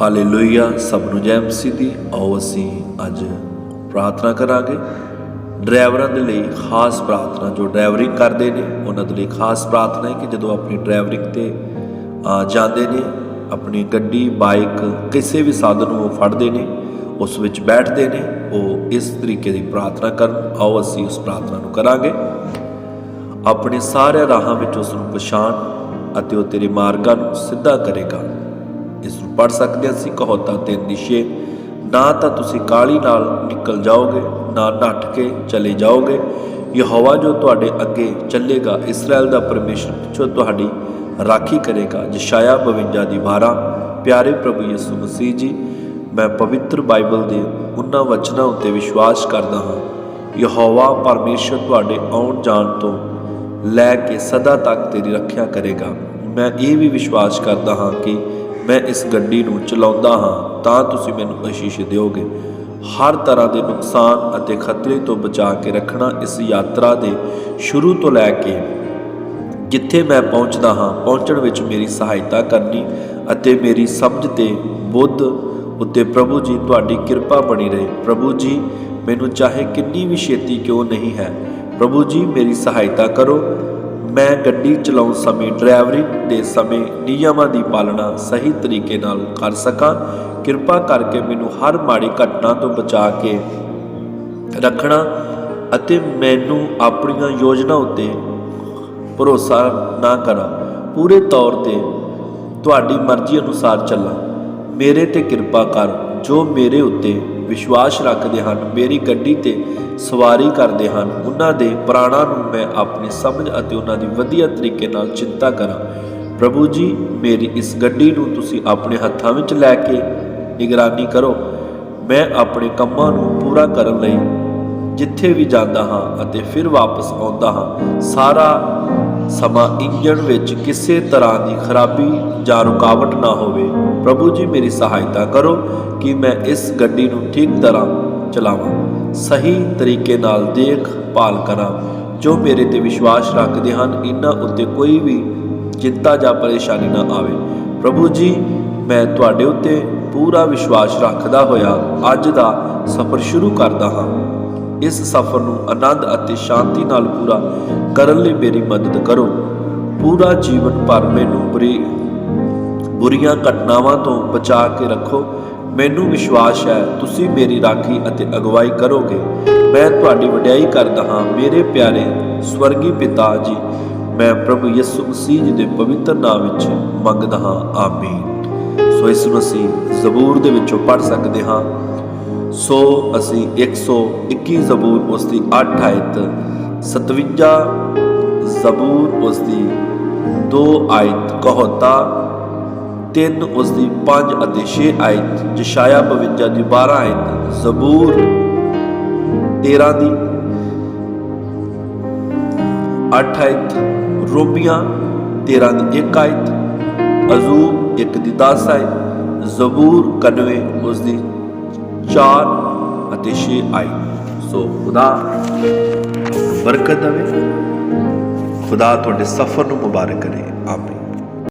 Hallelujah. ਸਭ ਨੂੰ ਜੈ ਮਸੀਹ ਦੀ। ਆਓ ਅਸੀਂ ਅੱਜ ਪ੍ਰਾਰਥਨਾ ਕਰਾਂਗੇ। ਡਰਾਈਵਰਾਂ ਦੇ ਲਈ ਖਾਸ ਪ੍ਰਾਰਥਨਾ ਜੋ ਡਰਾਈਵਰਿੰਗ ਕਰਦੇ ਨੇ, ਉਹਨਾਂ ਦੇ ਲਈ ਖਾਸ ਪ੍ਰਾਰਥਨਾ ਹੈ ਕਿ ਜਦੋਂ ਆਪਣੀ ਡਰਾਈਵਰਿੰਗ ਤੇ ਜਾਂਦੇ ਨੇ, ਆਪਣੀ ਗੱਡੀ, ਬਾਈਕ, ਕਿਸੇ ਵੀ ਸਾਧਨ ਨੂੰ ਉਹ ਫੜਦੇ ਨੇ, ਉਸ ਵਿੱਚ ਬੈਠਦੇ ਨੇ, ਉਹ ਇਸ ਤਰੀਕੇ ਦੀ ਪ੍ਰਾਰਥਨਾ ਕਰਨ। ਆਓ ਅਸੀਂ ਉਸ ਪ੍ਰਾਰਥਨਾ ਨੂੰ ਕਰਾਂਗੇ। ਆਪਣੇ ਸਾਰੇ ਰਾਹਾਂ ਵਿੱਚ ਉਸ ਨੂੰ ਪਛਾਣ ਅਤੇ ਉਹ ਤੇਰੇ ਮਾਰਗਾਂ ਨੂੰ ਸਿੱਧਾ ਕਰੇਗਾ। ਪੜ ਸਕਦੇ ਹਾਂ ਅਸੀਂ ਕਹੋਤਾ ਤੇ ਨਿਸ਼ੇ ਨਾ ਤਾਂ ਤੁਸੀਂ ਕਾਲੀ ਨਾਲ ਨਿਕਲ ਜਾਓਗੇ, ਨਾ ਨੱਠ ਕੇ ਚਲੇ ਜਾਓਗੇ। ਯਹੋਵਾ ਜੋ ਤੁਹਾਡੇ ਅੱਗੇ ਚੱਲੇਗਾ ਇਸਰਾਇਲ ਦਾ ਪਰਮੇਸ਼ਰ ਜੋ ਤੁਹਾਡੀ ਰਾਖੀ ਕਰੇਗਾ। ਜਸ਼ਾਇਆ 52 ਦੀ 12 ਪਿਆਰੇ ਪ੍ਰਭੂ ਯਿਸੂ ਮਸੀਹ ਜੀ, ਮੈਂ ਪਵਿੱਤਰ ਬਾਈਬਲ ਦੇ ਉਹਨਾਂ ਵਚਨਾਂ ਉੱਤੇ ਵਿਸ਼ਵਾਸ ਕਰਦਾ ਹਾਂ। ਯਹੋਵਾ ਪਰਮੇਸ਼ਰ ਤੁਹਾਡੇ ਆਉਣ ਜਾਣ ਤੋਂ ਲੈ ਕੇ ਸਦਾ ਤੱਕ ਤੇਰੀ ਰੱਖਿਆ ਕਰੇਗਾ। ਮੈਂ ਇਹ ਵੀ ਵਿਸ਼ਵਾਸ ਕਰਦਾ ਹਾਂ ਕਿ ਮੈਂ ਇਸ ਗੱਡੀ ਨੂੰ ਚਲਾਉਂਦਾ ਹਾਂ, ਤਾਂ ਤੁਸੀਂ ਮੈਨੂੰ ਅਸ਼ੀਸ਼ ਦਿਓਗੇ। ਹਰ ਤਰ੍ਹਾਂ ਦੇ ਨੁਕਸਾਨ ਅਤੇ ਖਤਰੇ ਤੋਂ ਬਚਾ ਕੇ ਰੱਖਣਾ ਇਸ ਯਾਤਰਾ ਦੇ ਸ਼ੁਰੂ ਤੋਂ ਲੈ ਕੇ ਜਿੱਥੇ ਮੈਂ ਪਹੁੰਚਦਾ ਹਾਂ, ਪਹੁੰਚਣ ਵਿੱਚ ਮੇਰੀ ਸਹਾਇਤਾ ਕਰਨੀ ਅਤੇ ਮੇਰੀ ਸਮਝ ਤੇ ਬੁੱਧ ਉੱਤੇ ਪ੍ਰਭੂ ਜੀ, ਤੁਹਾਡੀ ਕਿਰਪਾ ਬਣੀ ਰਹੇ। ਪ੍ਰਭੂ ਜੀ, ਮੈਨੂੰ ਚਾਹੇ ਕਿੰਨੀ ਵੀ ਛੇਤੀ ਕਿਉਂ ਨਹੀਂ ਹੈ, ਪ੍ਰਭੂ ਜੀ, ਮੇਰੀ ਸਹਾਇਤਾ ਕਰੋ। ਮੈਂ ਗੱਡੀ ਚਲਾਉਣ ਸਮੇਂ ਡਰਾਈਵਰਿੰਗ ਦੇ ਸਮੇਂ ਨਿਯਮਾਂ ਦੀ ਪਾਲਣਾ ਸਹੀ ਤਰੀਕੇ ਨਾਲ ਕਰ ਸਕਾਂ। ਕਿਰਪਾ ਕਰਕੇ ਮੈਨੂੰ ਹਰ ਮਾੜੀ ਘਟਨਾ ਤੋਂ ਬਚਾ ਕੇ ਰੱਖਣਾ ਅਤੇ ਮੈਨੂੰ ਆਪਣੀਆਂ ਯੋਜਨਾ ਉੱਤੇ ਭਰੋਸਾ ਨਾ ਕਰਾਂ। ਪੂਰੇ ਤੌਰ ਤੇ ਤੁਹਾਡੀ ਮਰਜ਼ੀ ਅਨੁਸਾਰ ਚੱਲਾਂ। ਮੇਰੇ ਤੇ ਕਿਰਪਾ ਕਰ। ਜੋ ਮੇਰੇ ਉੱਤੇ ਵਿਸ਼ਵਾਸ ਰੱਖਦੇ ਹਨ, ਮੇਰੀ ਗੱਡੀ ਤੇ ਸਵਾਰੀ ਕਰਦੇ ਹਨ। ਉਹਨਾਂ ਦੇ ਪ੍ਰਾਣਾਂ ਨੂੰ ਮੈਂ ਆਪਣੀ ਸਮਝ ਅਤੇ ਉਹਨਾਂ ਦੀ ਵਧੀਆ ਤਰੀਕੇ ਨਾਲ ਚਿੰਤਾ ਕਰਾਂ। ਪ੍ਰਭੂ ਜੀ, ਮੇਰੀ ਇਸ ਗੱਡੀ ਨੂੰ ਤੁਸੀਂ ਆਪਣੇ ਹੱਥਾਂ ਵਿੱਚ ਲੈ ਕੇ ਨਿਗਰਾਨੀ ਕਰੋ। ਮੈਂ ਆਪਣੇ ਕੰਮਾਂ ਨੂੰ ਪੂਰਾ ਕਰਨ ਲਈ ਜਿੱਥੇ ਵੀ ਜਾਂਦਾ ਹਾਂ ਅਤੇ ਫਿਰ ਵਾਪਸ ਆਉਂਦਾ ਹਾਂ, ਸਾਰਾ ਸਮਾਂ ਇੰਜਣ ਵਿੱਚ ਕਿਸੇ ਤਰ੍ਹਾਂ ਦੀ ਖਰਾਬੀ ਜਾਂ ਰੁਕਾਵਟ ਨਾ ਹੋਵੇ। ਪ੍ਰਭੂ ਜੀ, ਮੇਰੀ ਸਹਾਇਤਾ ਕਰੋ ਕਿ ਮੈਂ ਇਸ ਗੱਡੀ ਨੂੰ ਠੀਕ ਤਰ੍ਹਾਂ ਚਲਾਵਾਂ, ਸਹੀ ਤਰੀਕੇ ਨਾਲ ਦੇਖ ਭਾਲ ਕਰਾਂ। ਜੋ ਮੇਰੇ ਤੇ ਵਿਸ਼ਵਾਸ ਰੱਖਦੇ ਹਨ, ਇਹਨਾਂ ਉੱਤੇ ਕੋਈ ਵੀ ਚਿੰਤਾ ਜਾਂ ਪਰੇਸ਼ਾਨੀ ਨਾ ਆਵੇ। ਪ੍ਰਭੂ ਜੀ, ਮੈਂ ਤੁਹਾਡੇ ਉੱਤੇ ਪੂਰਾ ਵਿਸ਼ਵਾਸ ਰੱਖਦਾ ਹੋਇਆ ਅੱਜ ਦਾ ਸਫ਼ਰ ਸ਼ੁਰੂ ਕਰਦਾ ਹਾਂ। ਇਸ ਸਫ਼ਰ ਨੂੰ ਆਨੰਦ ਅਤੇ ਸ਼ਾਂਤੀ ਨਾਲ ਪੂਰਾ ਕਰਨ ਲਈ ਮੇਰੀ ਮਦਦ ਕਰੋ। ਪੂਰਾ ਜੀਵਨ ਭਰ ਮੈਨੂੰ ਬੁਰੀ, ਬੁਰੀਆਂ ਘਟਨਾਵਾਂ ਤੋਂ ਬਚਾ ਕੇ ਰੱਖੋ। ਮੈਨੂੰ ਵਿਸ਼ਵਾਸ ਹੈ, ਤੁਸੀਂ ਮੇਰੀ ਰਾਖੀ ਅਤੇ ਅਗਵਾਈ ਕਰੋਗੇ। ਮੈਂ ਤੁਹਾਡੀ ਵਡਿਆਈ ਕਰਦਾ ਹਾਂ। ਮੇਰੇ ਪਿਆਰੇ ਸਵਰਗੀ ਪਿਤਾ ਜੀ, ਮੈਂ ਪ੍ਰਭੂ ਯਿਸੂ ਮਸੀਹ ਜੀ ਦੇ ਪਵਿੱਤਰ ਨਾਮ ਵਿੱਚ ਮੰਗਦਾ ਹਾਂ, ਆਮੀਨ। ਸੋ ਇਸ ਨੂੰ ਅਸੀਂ ਜ਼ਬੂਰ ਦੇ ਵਿੱਚੋਂ ਪੜ ਸਕਦੇ ਹਾਂ। ਸੋ ਅਸੀਂ 121 ਜ਼ਬੂਰ ਉਸ ਦੀ 8 ਆਇਤ 57 ਜ਼ਬੂਰ ਉਸ ਦੀ 2 ਆਇਤ ਕਹੋਤਾ 3 ਉਸ ਦੀ 5 ਅਤੇ 6 ਆਇਤ, ਜਸ਼ਾਇਆ 52 ਦੀ 12 ਆਇਤ, ਜ਼ਬੂਰ 13 ਦੀ 8 ਆਇਤ, ਰੋਮੀਆਂ 13 ਦੀ 1 ਆਇਤ ਅਜ਼ੂਬ 1 ਦੀ 10 ਆਇਤ, ਜ਼ਬੂਰ 91 ਉਸ ਦੀ 4 ਅਤੇ 6 ਆਈ ਸੋ ਖੁਦਾ ਬਰਕਤ ਦੇਵੇ। ਖੁਦਾ ਤੁਹਾਡੇ ਸਫ਼ਰ ਨੂੰ ਮੁਬਾਰਕ ਕਰੇ। ਆਮੀਨ।